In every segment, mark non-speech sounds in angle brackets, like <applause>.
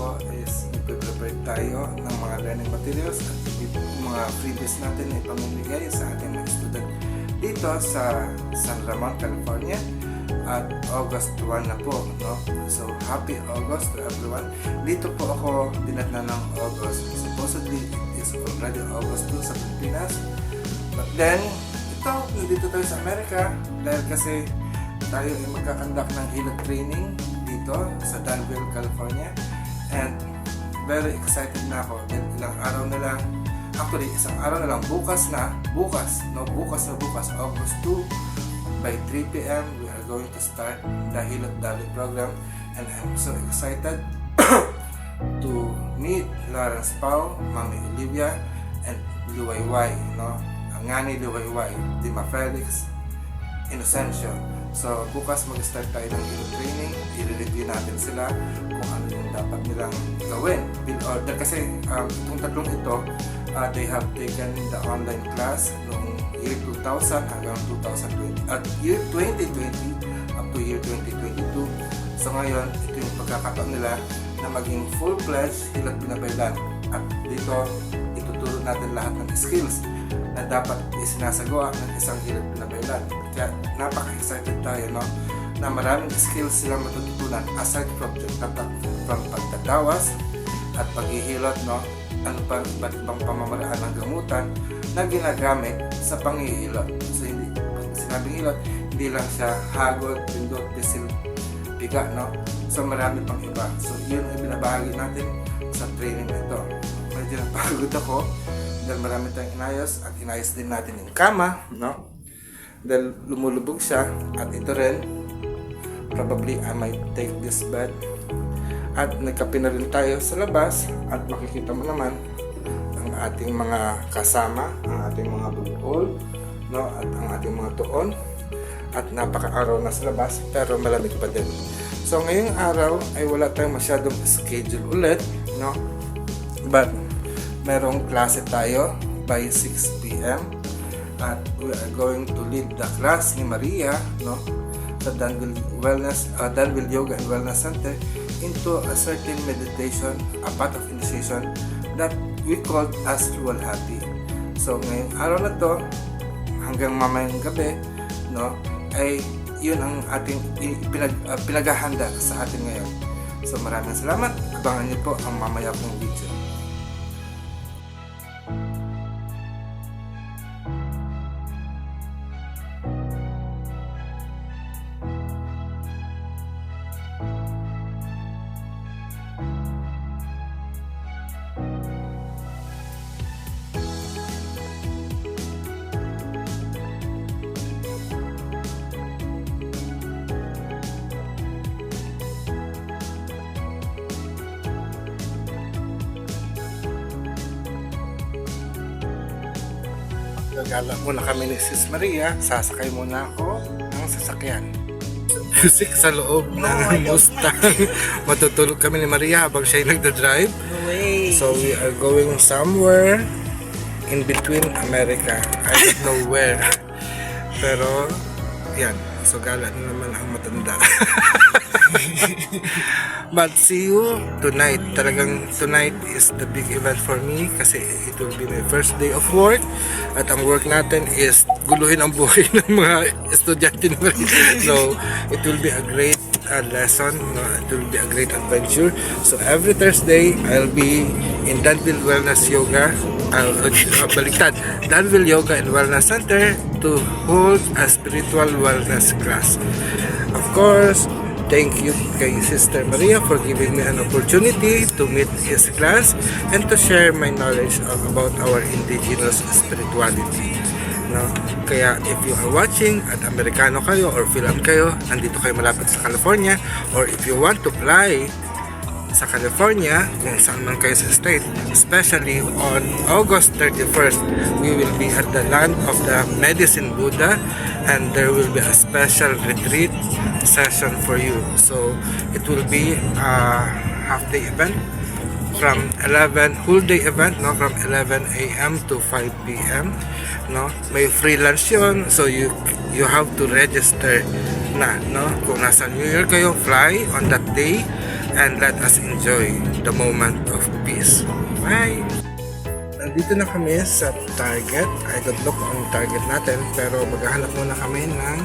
po is nagpe-prepare tayo ng mga learning materials at mga freebies natin ay pamimigay sa ating mga student dito sa San Ramon, California at August 1 na po. No? So happy August to everyone. Dito po ako dinatna ng August. Supposedly it is already August 2 sa Pilipinas. But then, ito, nandito tayo sa Amerika dahil kasi tayo ay magkakandak ng hilot training dito sa Danville, California. And very excited na ako dahil ilang araw na lang actually isang araw na lang bukas na bukas no bukas na bukas August 2 by 3 p.m. we are going to start the Hilot Dali program and I'm so excited <coughs> to meet Lawrence Pau, Mami Olivia, and Luwayway, no? Ang ngani Luwayway, Dima Felix, Inocencio. So, bukas mag-start tayo ng hero training. I-review natin sila kung ano yung dapat nilang gawin. Bill order kasi um, itong tatlong ito, uh, they have taken the online class noong year 2000 hanggang 2020 at year 2020 up to year 2022. So ngayon, ito yung pagkakataon nila na maging full-fledged hilat pinabaylan. At dito, ituturo natin lahat ng skills na dapat isinasagawa ng isang hilat pinabaylan. Kaya napaka-excited tayo, no? Na maraming skills silang matututunan aside from, from pagtatawas at paghihilot, no? Ano pa iba't ibang pamamaraan ng gamutan na ginagamit sa panghihilot. So, hindi, sinabing hilot, hindi lang siya hagod, pindot, bisil, biga, no? So, marami pang iba. So, yun ang binabahagi natin sa training na ito. Medyo napagod ako dahil marami tayong inayos at inayos din natin yung kama, no? Dahil lumulubog siya at ito rin, probably I might take this bed at nagkape na rin tayo sa labas at makikita mo naman ang ating mga kasama, ang ating mga bubol, no? at ang ating mga tuon at napaka-araw na sa labas pero malamig pa din. So ngayong araw ay wala tayong masyadong schedule ulit, no? But merong klase tayo by 6 p.m. at we are going to lead the class ni Maria, no? Sa Danville Wellness, uh, Danville Yoga and Wellness Center into a certain meditation, a path of initiation that we called as Rural Happy. So ngayong araw na to, hanggang mamayang gabi, no, ay yun ang ating pinag, uh, pinaghahanda sa atin ngayon. So maraming salamat. Abangan niyo po ang mamaya kong video. Gagala muna kami ni Sis Maria. Sasakay muna ako ng sasakyan. <laughs> Music sa loob ng Mustang. <laughs> Matutulog kami ni Maria habang siya yung nagda-drive. No. So we are going somewhere in between America. I don't know where. <laughs> Pero, yan. So gala na naman ang matanda. <laughs> But see you tonight. Talagang tonight is the big event for me kasi it will be my first day of work at ang work natin is guluhin ang buhay <laughs> ng mga estudyante naman. <laughs> So it will be a great uh, lesson. No? It will be a great adventure. So every Thursday, I'll be in Danville Wellness Yoga. I'll, uh, baliktad. Danville Yoga and Wellness Center to hold a spiritual wellness class. Of course, thank you kay Sister Maria for giving me an opportunity to meet his class and to share my knowledge of, about our indigenous spirituality. No? Kaya if you are watching at Amerikano kayo or Philan kayo, nandito kayo malapit sa California or if you want to fly sa California, kung saan man kayo sa state, especially on August 31st, we will be at the land of the Medicine Buddha and there will be a special retreat session for you. So, it will be a half day event from 11 whole day event no from 11 a.m. to 5 p.m. no may free lunch yun so you you have to register na no kung nasa New York kayo fly on that day and let us enjoy the moment of peace bye Nandito na kami sa Target. I don't know kung target natin, pero maghahanap muna kami ng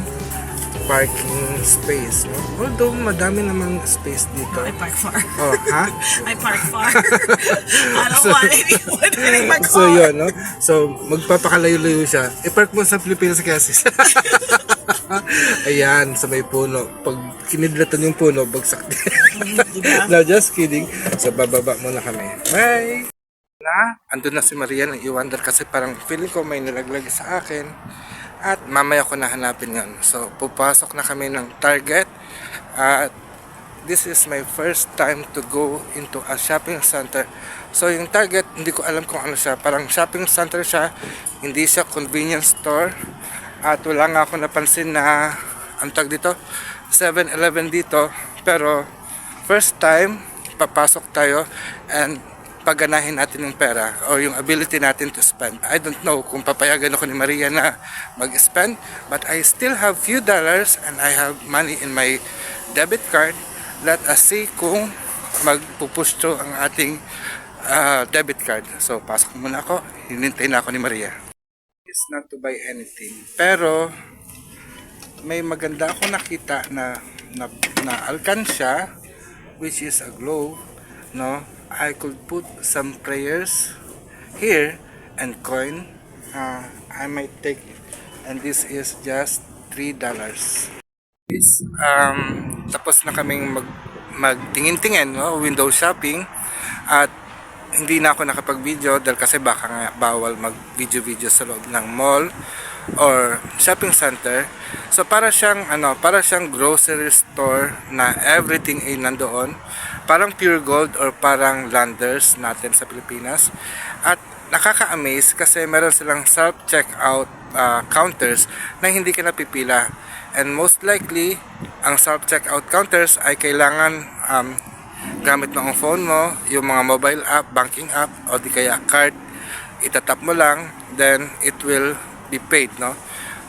parking space. No? Although, madami namang space dito. I park far. Oh, ha? <laughs> I park far. <laughs> I don't want anyone hitting my car. So, yun, no? So, magpapakalayo-layo siya. I-park mo sa Pilipinas kaya sis. <laughs> Ayan, sa may puno. Pag kinidlatan yung puno, bagsak din. no, just kidding. So, bababa muna kami. Bye! Na, andun na si Maria ng iwander kasi parang feeling ko may nilaglag sa akin. At mamaya ko na hanapin yun. So, pupasok na kami ng Target. At this is my first time to go into a shopping center. So yung Target, hindi ko alam kung ano siya. Parang shopping center siya, hindi siya convenience store. At wala nga ako napansin na, ang tag dito, 7-Eleven dito. Pero first time, papasok tayo and pagganahin natin yung pera or yung ability natin to spend. I don't know kung papayagan ako ni Maria na mag-spend but I still have few dollars and I have money in my debit card. Let us see kung magpupush to ang ating ah, debit card. So pasok muna ako. Hinintay na ako ni Maria. Is not to buy anything. Pero may maganda ako nakita na na, na alkansya which is a glove no I could put some prayers here and coin uh, I might take it and this is just $3 This, um, tapos na kaming mag, magtingin-tingin no? window shopping at hindi na ako nakapag-video dahil kasi baka nga bawal mag-video-video sa loob ng mall or shopping center. So para siyang ano, para siyang grocery store na everything ay nandoon. Parang pure gold or parang landers natin sa Pilipinas. At nakaka-amaze kasi meron silang self-checkout uh, counters na hindi ka napipila. And most likely, ang self-checkout counters ay kailangan um, gamit mo ang phone mo, yung mga mobile app, banking app, o di kaya card, itatap mo lang, then it will be paid, no?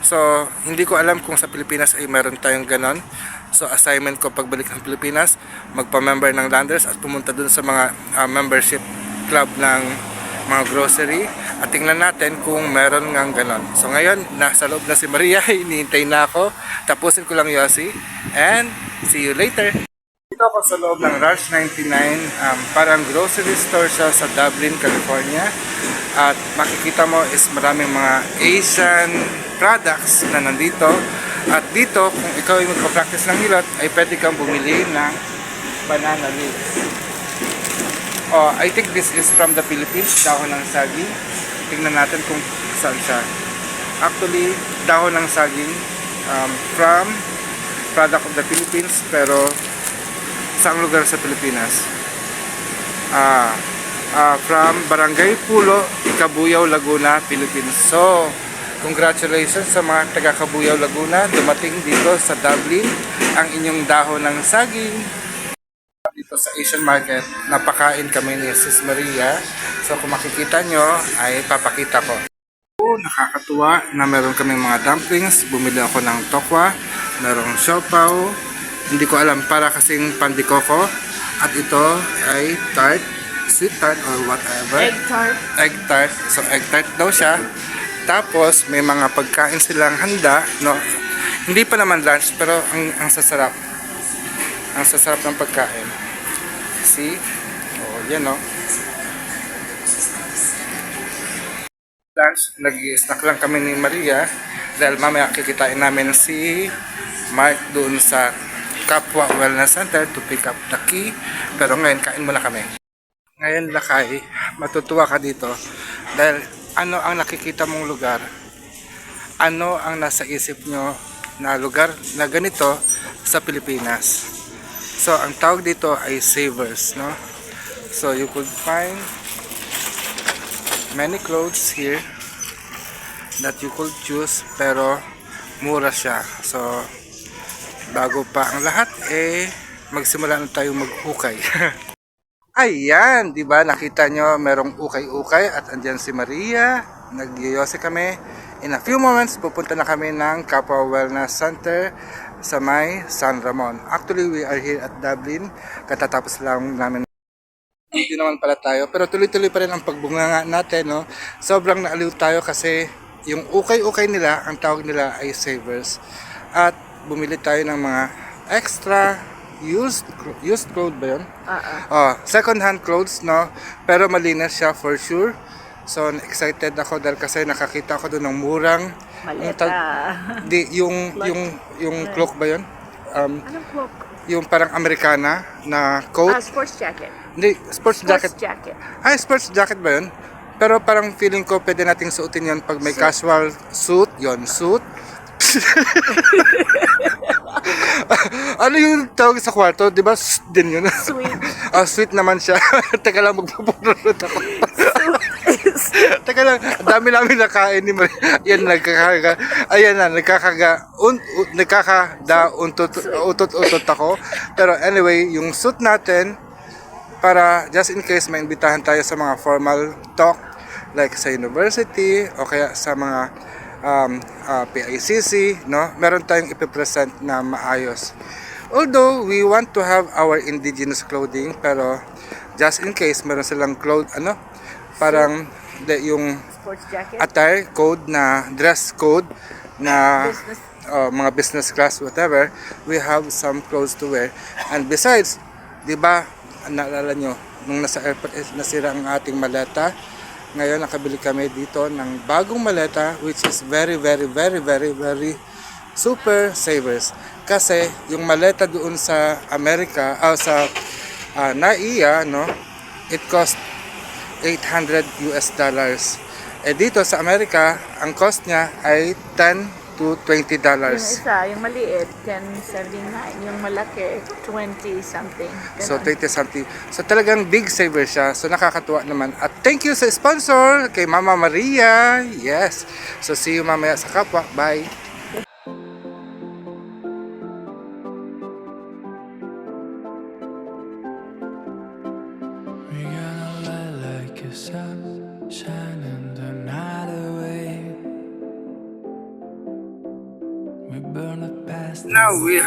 So, hindi ko alam kung sa Pilipinas ay meron tayong ganon. So, assignment ko pagbalik ng Pilipinas, magpa-member ng Landers at pumunta dun sa mga ah, membership club ng mga grocery at tingnan natin kung meron ngang ganon. So, ngayon, nasa loob na si Maria, <laughs> hinihintay na ako. Tapusin ko lang Yossi. And, see you later! Dito ako sa loob ng Rush 99, um, parang grocery store siya sa Dublin, California. At makikita mo is maraming mga Asian products na nandito. At dito, kung ikaw ay magpa-practice ng hilot, ay pwede kang bumili ng banana leaves. Oh, I think this is from the Philippines, dahon ng saging. Tingnan natin kung saan siya. Actually, dahon ng saging um, from product of the Philippines, pero saang lugar sa Pilipinas? Ah, ah, from Barangay Pulo, Kabuyaw, Laguna, Philippines. So, congratulations sa mga taga Kabuyaw, Laguna. Dumating dito sa Dublin ang inyong dahon ng saging. Dito sa Asian market, napakain kami ni Sis Maria. So, kung makikita nyo, ay papakita ko. Oo, nakakatuwa na meron kaming mga dumplings. Bumili ako ng tokwa, merong siopaw. Hindi ko alam para kasing pandikoko. At ito ay tart, sweet tart or whatever. Egg tart. Egg tart. So egg tart daw siya. Tapos may mga pagkain silang handa, no. Hindi pa naman lunch pero ang ang sasarap. Ang sasarap ng pagkain. See? Oh, yan no. lunch, nag-snack lang kami ni Maria dahil mamaya kikitain namin si Mark doon sa Kapwa Wellness Center to pick up the key. Pero ngayon, kain muna kami. Ngayon, Lakay, matutuwa ka dito dahil ano ang nakikita mong lugar? Ano ang nasa isip nyo na lugar na ganito sa Pilipinas? So, ang tawag dito ay savers, no? So, you could find many clothes here that you could choose pero mura siya so bago pa ang lahat eh magsimula na tayo maghukay <laughs> Ayan, di ba? Nakita nyo, merong ukay-ukay at andyan si Maria. Nagyayose kami. In a few moments, pupunta na kami ng Kapwa Wellness Center sa may San Ramon. Actually, we are here at Dublin. Katatapos lang namin hindi naman pala tayo. Pero tuloy-tuloy pa rin ang pagbunganga natin, no? Sobrang naaliw tayo kasi yung ukay-ukay nila, ang tawag nila ay savers. At bumili tayo ng mga extra used used clothes ba yun? Oh, second hand clothes, no? Pero malinis siya for sure. So, excited ako dahil kasi nakakita ako doon ng murang yung Maleta. tag- di, yung, <laughs> yung, yung cloak ba yun? Um, Anong cloak? yung parang Americana na Ah, coat. sports jacket. Hindi, sports jacket. Sports jacket. Ay, sports jacket ba yun? Pero parang feeling ko pwede nating suotin yun pag may casual suit. yon suit. <laughs> ano yung tawag sa kwarto? Di ba? Din yun. Sweet. Ah, sweet naman siya. <laughs> Teka lang, magpapurot ako. <laughs> Teka lang, ang dami namin nakain ni Maria. Yan, nagkakaga. Ayan na, nagkakaga. Un, un, nagkakada, untot, utot-utot ako. Pero anyway, yung suit natin, para just in case maimbitahan tayo sa mga formal talk, like sa university, o kaya sa mga um, ah, PICC, no? Meron tayong ipipresent na maayos. Although we want to have our indigenous clothing, pero just in case meron silang clothes, ano, parang de, yung attire code na dress code na Business. uh, mga business class whatever we have some clothes to wear and besides di ba naalala nyo nung nasa airport is nasira ang ating maleta ngayon nakabili kami dito ng bagong maleta which is very very very very very super savers kasi yung maleta doon sa Amerika ah, sa ah, NAIA no it cost 800 US dollars. Eh dito sa Amerika, ang cost niya ay 10 to 20 Yung dollars. isa, yung maliit, 10.79. Yung malaki, 20 something. So Ganon. 20 something. So talagang big saver siya. So nakakatuwa naman. At thank you sa sponsor kay Mama Maria. Yes. So see you mamaya sa kapwa. Bye.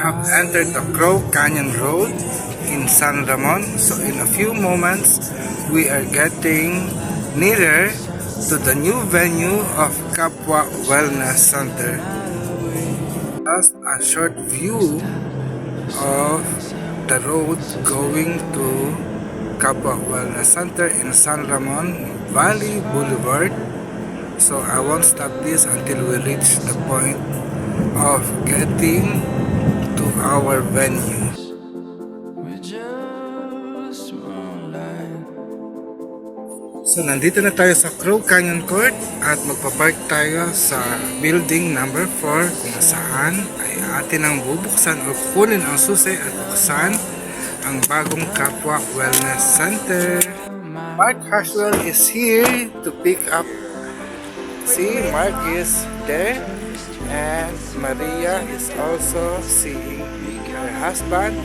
Have entered the Crow Canyon Road in San Ramon. So in a few moments, we are getting nearer to the new venue of Capua Wellness Center. Just a short view of the road going to Capua Wellness Center in San Ramon Valley Boulevard. So I won't stop this until we reach the point of getting our venue. So nandito na tayo sa Crow Canyon Court at magpapark tayo sa building number 4 kung saan ay atin ang bubuksan o kunin ang susi at buksan ang bagong Kapwa Wellness Center. Mark Haswell is here to pick up. See, Mark is there and Maria is also seeing her husband.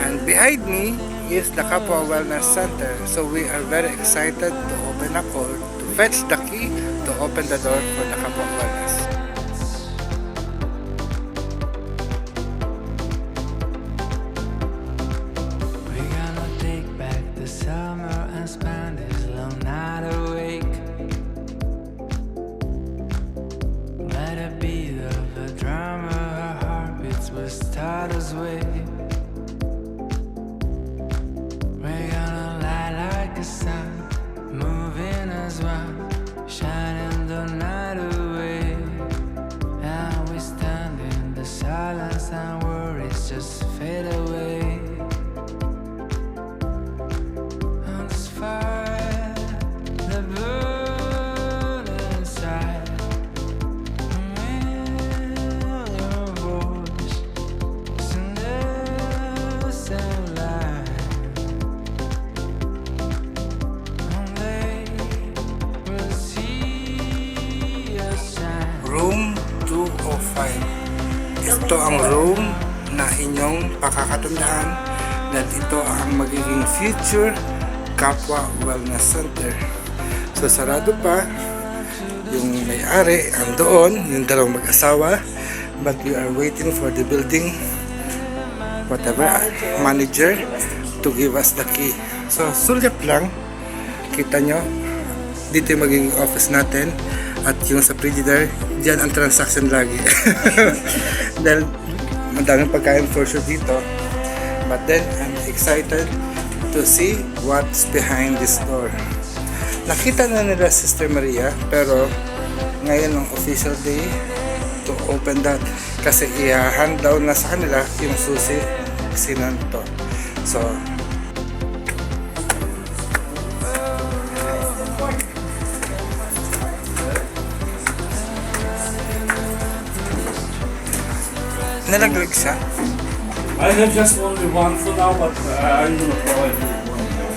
And behind me is the Kapwa Wellness Center. So we are very excited to open up or to fetch the key to open the door for the Kapwa Wellness. Pakakatandaan dahil ito ang magiging future Kapwa Wellness Center. So sarado pa, yung may-ari andoon, yung dalawang mag-asawa, but we are waiting for the building whatever manager to give us the key. So sulyap lang, kita nyo, dito yung magiging office natin at yung sa Frigidaire, dyan ang transaction lagi. <laughs> Dahil madaming pagkain for sure dito. But then, I'm excited to see what's behind this door. Nakita na nila Sister Maria, pero ngayon ang official day to open that. Kasi i-hand down na sa kanila yung susi sinanto. So, nalaglag siya. I have just only one for now, but uh, I'm gonna provide you one more.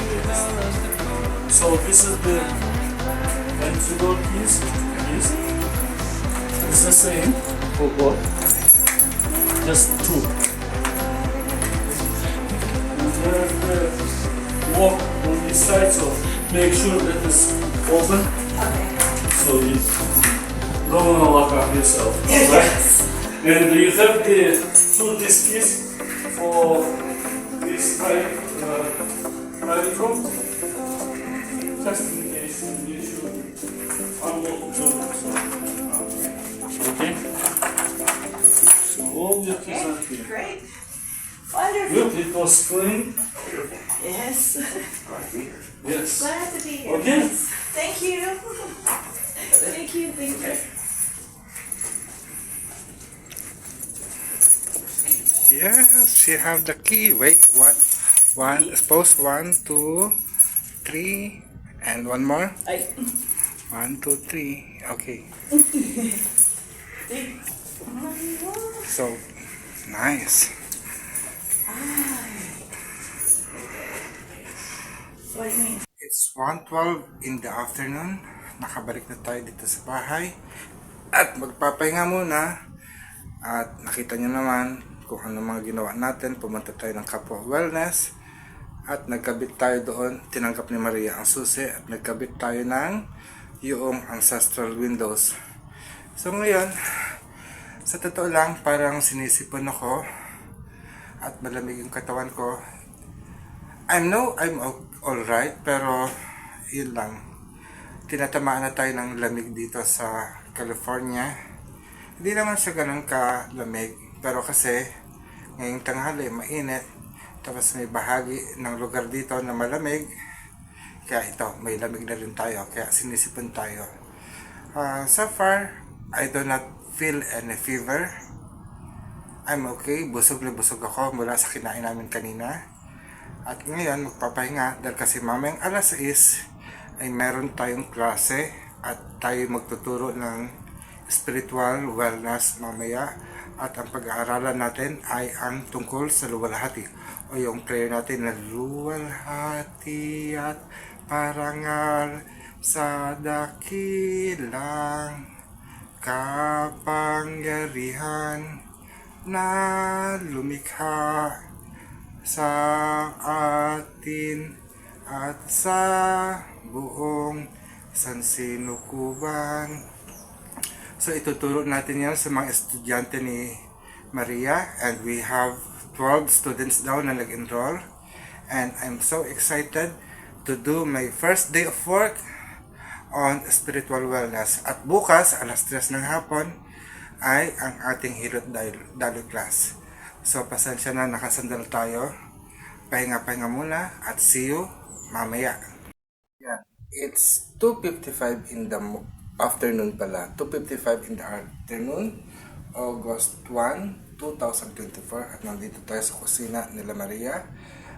So this is the entry door keys. Keys. It's the same for both. Just two. And there's the walk on this side, so make sure that it's open. Okay. So you don't wanna lock up yourself. Right? <laughs> And you have the two discs for this private, uh, private room. Just in case you should unlock the door. So, okay. So all your keys are here. Great. Wonderful. Good, it was clean. Yes, you have the key. Wait, what? One, suppose one, two, three, and one more. Ay. One, two, three. Okay. So, nice. It's 1.12 in the afternoon. Nakabalik na tayo dito sa bahay. At magpapahinga muna. At nakita nyo naman kung ano mga ginawa natin. Pumunta tayo ng Kapwa Wellness. At nagkabit tayo doon. Tinanggap ni Maria ang susi. At nagkabit tayo ng yung ancestral windows. So ngayon, sa totoo lang, parang sinisipon ako. At malamig yung katawan ko. I know I'm alright, pero yun lang. Tinatamaan na tayo ng lamig dito sa California. Hindi naman siya ganun kalamig, pero kasi ngayong tanghali, mainit. Tapos may bahagi ng lugar dito na malamig. Kaya ito, may lamig na rin tayo. Kaya sinisipon tayo. Ah, so far, I do not feel any fever. I'm okay. Busog na busog ako mula sa kinain namin kanina. At ngayon, magpapahinga dahil kasi mamayang alas 6 ay meron tayong klase at tayo magtuturo ng spiritual wellness mamaya at ang pag-aaralan natin ay ang tungkol sa luwalhati o yung prayer natin na luwalhati at parangal sa dakilang kapangyarihan na lumikha sa atin at sa buong sansinukuban. So ituturo natin yan sa mga estudyante ni Maria and we have 12 students daw na nag-enroll and I'm so excited to do my first day of work on spiritual wellness. At bukas, alas 3 ng hapon, ay ang ating Hilot Dal- Dalo class. So, pasensya na, nakasandal tayo. Pahinga-pahinga muna at see you mamaya. Yan. It's 2.55 in the afternoon pala. 2.55 in the afternoon, August 1, 2024. At nandito tayo sa kusina nila Maria.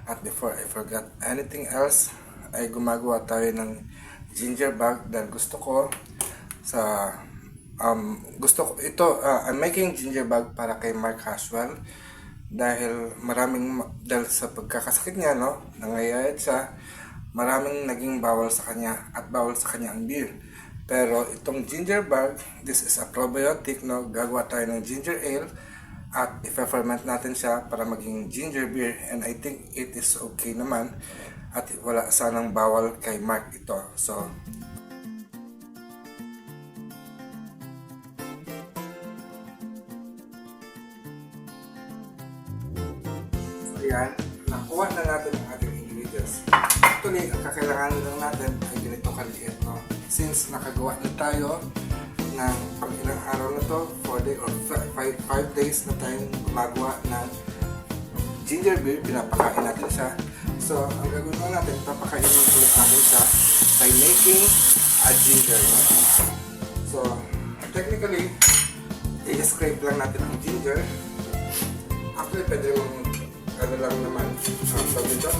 At before I forgot anything else, ay gumagawa tayo ng ginger bag dahil gusto ko sa um, gusto ko ito uh, I'm making ginger bag para kay Mark Haswell dahil maraming ma- dahil sa pagkakasakit niya no nangayayat siya maraming naging bawal sa kanya at bawal sa kanya ang beer pero itong ginger bag this is a probiotic no gagawa tayo ng ginger ale at i-ferment natin siya para maging ginger beer and I think it is okay naman at wala sanang bawal kay Mark ito. So, So yan, nakuha na natin ang ating ingredients. Actually, ang kakailanganin lang natin ay ganito kaliit? Since nakagawa na tayo ng pang ilang araw na to, 4 day or 5 days na tayong gumagawa ng ginger beer, pinapakain natin siya. So, ang gagawin natin, papakainin ulit natin siya by making a ginger, no? So, technically, i-scrape lang natin ang ginger Actually, pwede mong ano lang naman, um, dito,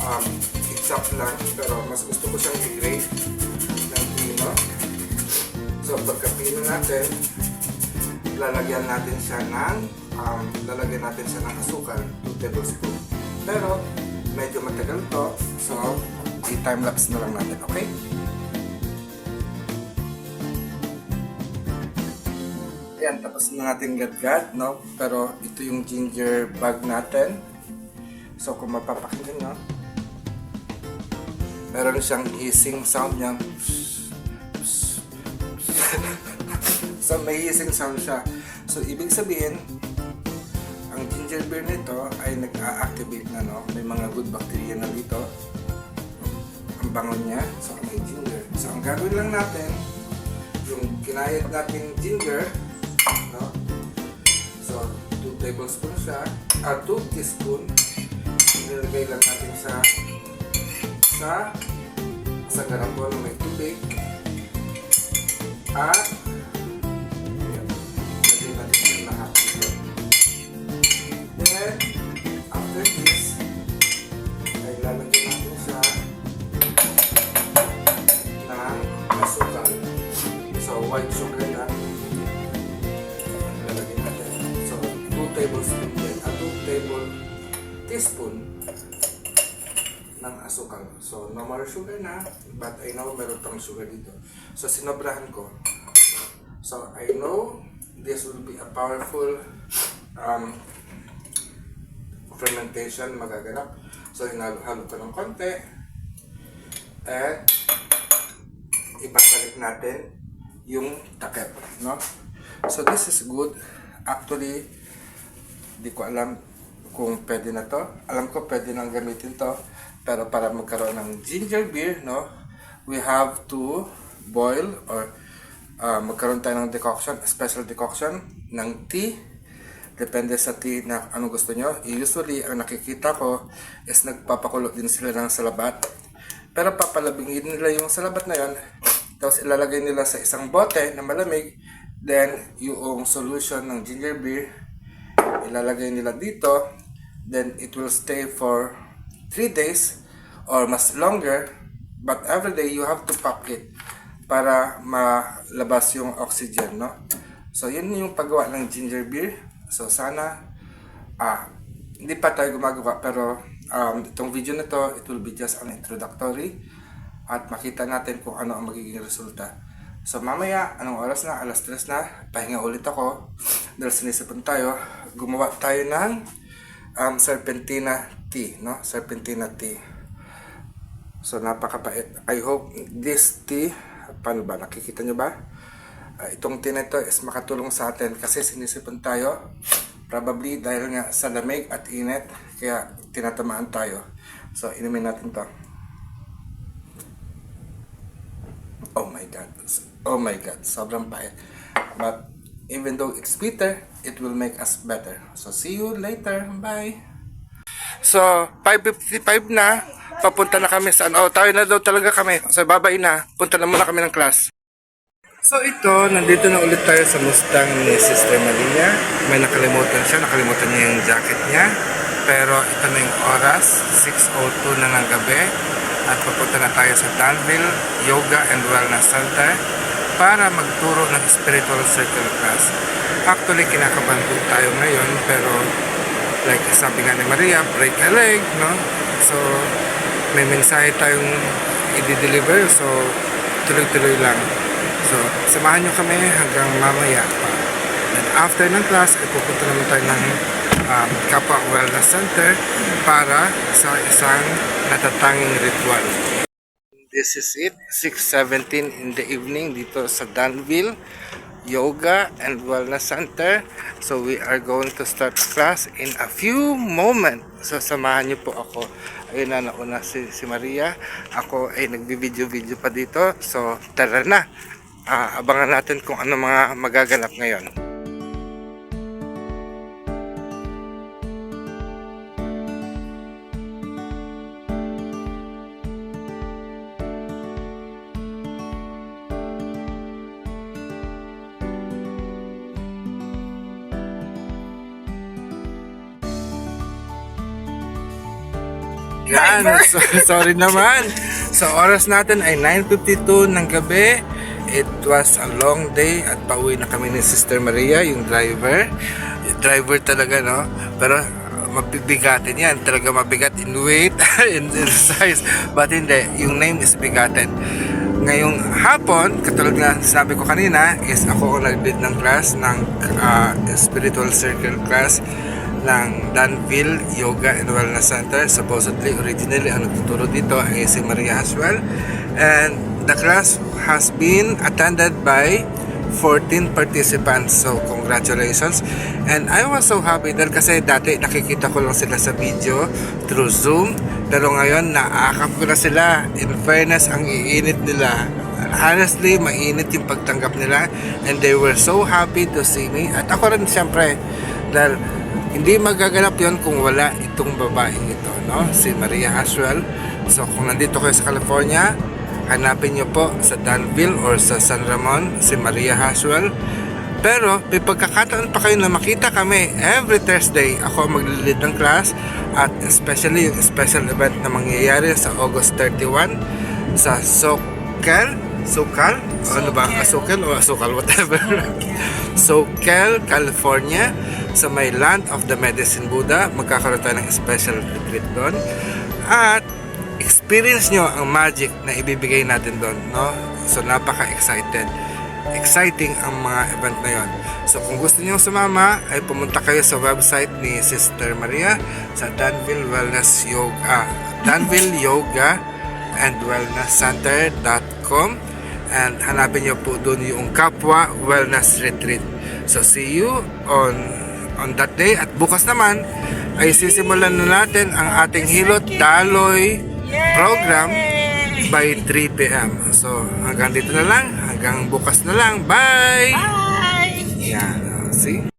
um, i-chop lang, pero mas gusto ko siyang i-grate pino. So, pagka-pino natin, lalagyan natin siya ng, um, lalagyan natin siya ng asukal, 2 tablespoon. Pero, medyo matagal to, so, i-time-lapse na lang natin, okay? Yan, tapos na natin gadgad, no? Pero ito yung ginger bag natin. So, kung mapapakinggan nyo, meron siyang hissing sound niyang <laughs> so, may sound siya. So, ibig sabihin, ang ginger beer nito ay nag-a-activate na, no? May mga good bacteria na dito. Ang bango niya, so may ginger. So, ang gagawin lang natin, yung kinayat natin ginger, no? So, 2 tablespoon siya, ah, 2 teaspoon. Nilagay lang natin sa sa sa garapon may tubig. At ayan, after this, ay lalagyan natin siya ng asukal. So, white sugar na lalagyan natin. So, 2 tablespoon din, at 2 table teaspoon ng asukal. So, no more sugar na, but I know meron pang sugar dito. So, sinobrahan ko. So, I know this will be a powerful um, fermentation magaganap. So, hinalo-halo ko ng konti. At ibabalik natin yung takip, no? So this is good. Actually, di ko alam kung pwede na to. Alam ko pwede nang gamitin to. Pero para magkaroon ng ginger beer, no? We have to boil or uh, magkaroon tayo ng decoction, special decoction ng tea. Depende sa tea na ano gusto nyo. Usually, ang nakikita ko is nagpapakulo din sila ng salabat. Pero papalabingin nila yung salabat na yon tapos ilalagay nila sa isang bote na malamig. Then, yung solution ng ginger beer, ilalagay nila dito. Then, it will stay for 3 days or mas longer. But every day, you have to pop it para malabas yung oxygen, no? So, yun yung paggawa ng ginger beer. So, sana, ah, hindi pa tayo gumagawa, pero um, itong video na to, it will be just an introductory at makita natin kung ano ang magiging resulta. So mamaya, anong oras na? Alas 3 na. Pahinga ulit ako. Dahil sinisipon tayo, gumawa tayo ng um, serpentina tea, no? Serpentina tea. So napakapait. I hope this tea, paano ba? Nakikita nyo ba? Ah, itong na ito is makatulong sa atin kasi sinisipon tayo. Probably dahil nga sa lamig at init, kaya tinatamaan tayo. So inumin natin to. Oh my God. Oh my God. Sobrang pait. But even though it's bitter, it will make us better. So see you later. Bye. So, 5.55 na. Papunta na kami sa ano. Oh, tayo na daw talaga kami. So, babay na. Punta na muna kami ng class. So ito, nandito na ulit tayo sa Mustang ni Sister Maria. May nakalimutan siya, nakalimutan niya yung jacket niya. Pero ito na yung oras, 6.02 na ng gabi. At papunta na tayo sa Danville Yoga and Wellness Center para magturo ng spiritual circle class. Actually, kinakabahan tayo ngayon, pero like sabi nga ni Maria, break a leg, no? So, may mensahe tayong i-deliver, so tuloy-tuloy lang. So, samahan nyo kami hanggang mamaya pa. after ng class, ay pupunta naman tayo ng um, Kapwa Wellness Center para sa isang natatanging ritual. This is it, 6.17 in the evening dito sa Danville Yoga and Wellness Center. So we are going to start class in a few moments. So samahan niyo po ako. Ayun na, nauna si, si Maria. Ako ay nagbibideo-video pa dito. So tara na. Ah, abangan natin kung ano mga magaganap ngayon. <laughs> so, sorry naman. So oras natin ay 9.52 ng gabi. It was a long day at pauwi na kami ni Sister Maria, yung driver. Driver talaga, no? Pero mabibigatin yan. Talaga mabigat in weight, <laughs> in, in size. But hindi, yung name is bigatin. Ngayong hapon, katulad nga sabi ko kanina, is ako ang nag-lead ng class ng uh, spiritual circle class ng Danville Yoga and Wellness Center. Supposedly, originally, ang nagtuturo dito ay si Maria Haswell. And the class has been attended by 14 participants. So, congratulations. And I was so happy dahil kasi dati nakikita ko lang sila sa video through Zoom. Pero ngayon, naakap ko na sila. In fairness, ang iinit nila. Honestly, mainit yung pagtanggap nila. And they were so happy to see me. At ako rin siyempre. Dahil hindi magaganap yon kung wala itong babaeng ito, no? Si Maria Haswell. So, kung nandito kayo sa California, hanapin nyo po sa Danville or sa San Ramon si Maria Haswell. Pero, may pagkakataon pa kayo na makita kami every Thursday. Ako ang maglilid ng class at especially yung special event na mangyayari sa August 31 sa Socal Socal? O ano ba? Socal o Socal? Whatever. <laughs> Socal, California sa may Land of the Medicine Buddha. Magkakaroon tayo ng special retreat doon. At experience nyo ang magic na ibibigay natin doon. No? So napaka-excited. Exciting ang mga event na yon. So kung gusto niyo sumama, ay pumunta kayo sa website ni Sister Maria sa Danville Wellness Yoga, Danville Yoga and Wellness Center.com and hanapin niyo po doon yung Kapwa Wellness Retreat. So see you on on that day at bukas naman ay sisimulan na natin ang ating Hilot Daloy program by 3 p.m. So hanggang dito na lang, hanggang bukas na lang. Bye! Bye! Yan, see?